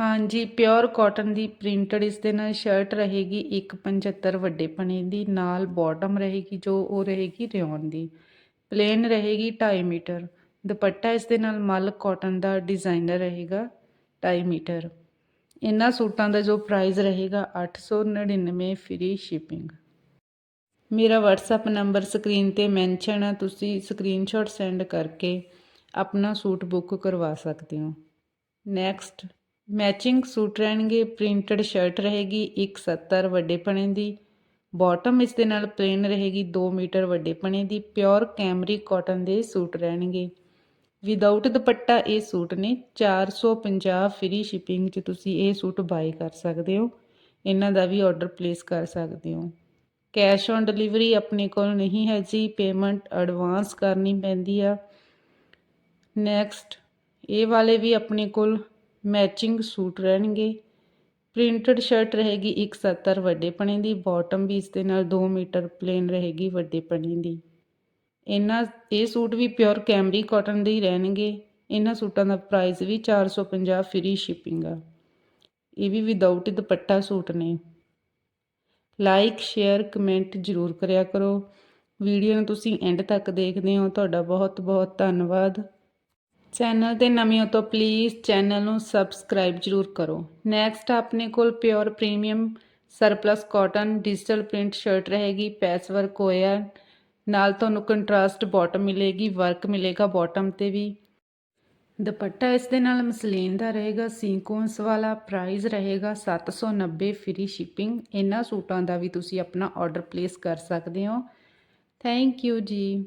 ਹਾਂਜੀ pure cotton ਦੀ printed ਇਸ ਦੇ ਨਾਲ ਸ਼ਰਟ ਰਹੇਗੀ 175 ਵੱਡੇ ਪਣੇ ਦੀ, ਨਾਲ ਬਾਟਮ ਰਹੇਗੀ ਜੋ ਉਹ ਰਹੇਗੀ ਰਿਓਨ ਦੀ। ਪਲੇਨ ਰਹੇਗੀ 2.5 ਮੀਟਰ। ਦੁਪੱਟਾ ਇਸ ਦੇ ਨਾਲ ਮਲ ਕਾਟਨ ਦਾ ਡਿਜ਼ਾਈਨਰ ਰਹੇਗਾ 2.5 ਮੀਟਰ। ਇਹਨਾਂ ਸੂਟਾਂ ਦਾ ਜੋ ਪ੍ਰਾਈਸ ਰਹੇਗਾ 899 ਫ੍ਰੀ ਸ਼ਿਪਿੰਗ ਮੇਰਾ WhatsApp ਨੰਬਰ ਸਕਰੀਨ ਤੇ ਮੈਂਸ਼ਨ ਹੈ ਤੁਸੀਂ ਸਕਰੀਨਸ਼ਾਟ ਸੈਂਡ ਕਰਕੇ ਆਪਣਾ ਸੂਟ ਬੁੱਕ ਕਰਵਾ ਸਕਦੇ ਹੋ। ਨੈਕਸਟ ਮੈਚਿੰਗ ਸੂਟ ਰਹਿਣਗੇ, ਪ੍ਰਿੰਟਡ ਸ਼ਰਟ ਰਹੇਗੀ 170 ਵੱਡੇ ਪਣੇ ਦੀ। ਬਾਟਮ ਇਸ ਦੇ ਨਾਲ ਪਲੇਨ ਰਹੇਗੀ 2 ਮੀਟਰ ਵੱਡੇ ਪਣੇ ਦੀ। ਪਿਓਰ ਕੈਮਰੀ ਕਾਟਨ ਦੇ ਸੂਟ ਰਹਿਣਗੇ। ਵਿਦਆਊਟ ਦੁਪੱਟਾ ਇਹ ਸੂਟ ਨੇ। 450 ਫ੍ਰੀ ਸ਼ਿਪਿੰਗ 'ਚ ਤੁਸੀਂ ਇਹ ਸੂਟ ਬਾਈ ਕਰ ਸਕਦੇ ਹੋ। ਇਹਨਾਂ ਦਾ ਵੀ ਆਰਡਰ ਪਲੇਸ ਕਰ ਸਕਦੇ ਹੋ। ਕੈਸ਼ ਔਨ ਡਿਲੀਵਰੀ ਆਪਣੇ ਕੋਲ ਨਹੀਂ ਹੈ ਜੀ। ਪੇਮੈਂਟ ਐਡਵਾਂਸ ਕਰਨੀ ਪੈਂਦੀ ਆ। ਨੈਕਸਟ, ਇਹ ਵਾਲੇ ਵੀ ਆਪਣੇ ਕੋਲ ਮੈਚਿੰਗ ਸੂਟ ਰਹਿਣਗੇ। ਪ੍ਰਿੰਟਡ ਸ਼ਰਟ ਰਹੇਗੀ 170 ਵੱਡੇ ਪਣੇ ਦੀ, ਬਾਟਮ ਵੀ ਇਸ ਦੇ ਨਾਲ 2 ਮੀਟਰ ਪਲੇਨ ਰਹੇਗੀ ਵੱਡੇ ਪਣੇ ਦੀ। ਇਹਨਾਂ, ਇਹ ਸੂਟ ਵੀ ਪਿਓਰ ਕੈਮਰੀ ਕਾਟਨ ਦੇ ਹੀ ਰਹਿਣਗੇ। ਇਹਨਾਂ ਸੂਟਾਂ ਦਾ ਪ੍ਰਾਈਸ ਵੀ 450 ਫ੍ਰੀ ਸ਼ਿਪਿੰਗ ਆ। ਇਹ ਵੀ ਵਿਦਆਊਟ ਦੁਪੱਟਾ ਸੂਟ ਨੇ। ਲਾਈਕ ਸ਼ੇਅਰ ਕਮੈਂਟ ਜ਼ਰੂਰ ਕਰਿਆ ਕਰੋ। ਵੀਡੀਓ ਨੂੰ ਤੁਸੀਂ ਐਂਡ ਤੱਕ ਦੇਖਦੇ ਹੋ। ਤੁਹਾਡਾ ਬਹੁਤ ਬਹੁਤ ਧੰਨਵਾਦ। ਚੈਨਲ ਤੇ ਨਵੇਂ ਹੋ ਤਾਂ ਪਲੀਜ਼ ਚੈਨਲ ਨੂੰ ਸਬਸਕ੍ਰਾਈਬ ਜ਼ਰੂਰ ਕਰੋ। ਨੈਕਸਟ ਆਪਣੇ ਕੋਲ pure premium surplus cotton digital print shirt ਰਹੇਗੀ ਪੈਚ ਵਰਕ ਹੋਇਆ ਨਾਲ ਤੁਹਾਨੂੰ ਕੰਟਰਾਸਟ ਬਾਟਮ ਮਿਲੇਗੀ ਵਰਕ ਮਿਲੇਗਾ ਬਾਟਮ ਤੇ ਵੀ। ਦੁਪੱਟਾ ਇਸ ਦੇ ਨਾਲ ਮਸਲੀਨ ਦਾ ਰਹੇਗਾ ਸੀਕੁਐਂਸ ਵਾਲਾ ਪ੍ਰਾਈਸ ਰਹੇਗਾ 790 ਫ੍ਰੀ ਸ਼ਿਪਿੰਗ ਇਹਨਾਂ ਸੂਟਾਂ ਦਾ ਵੀ ਤੁਸੀਂ ਆਪਣਾ ਆਰਡਰ ਪਲੇਸ ਕਰ ਸਕਦੇ ਹੋ। ਥੈਂਕ ਯੂ ਜੀ।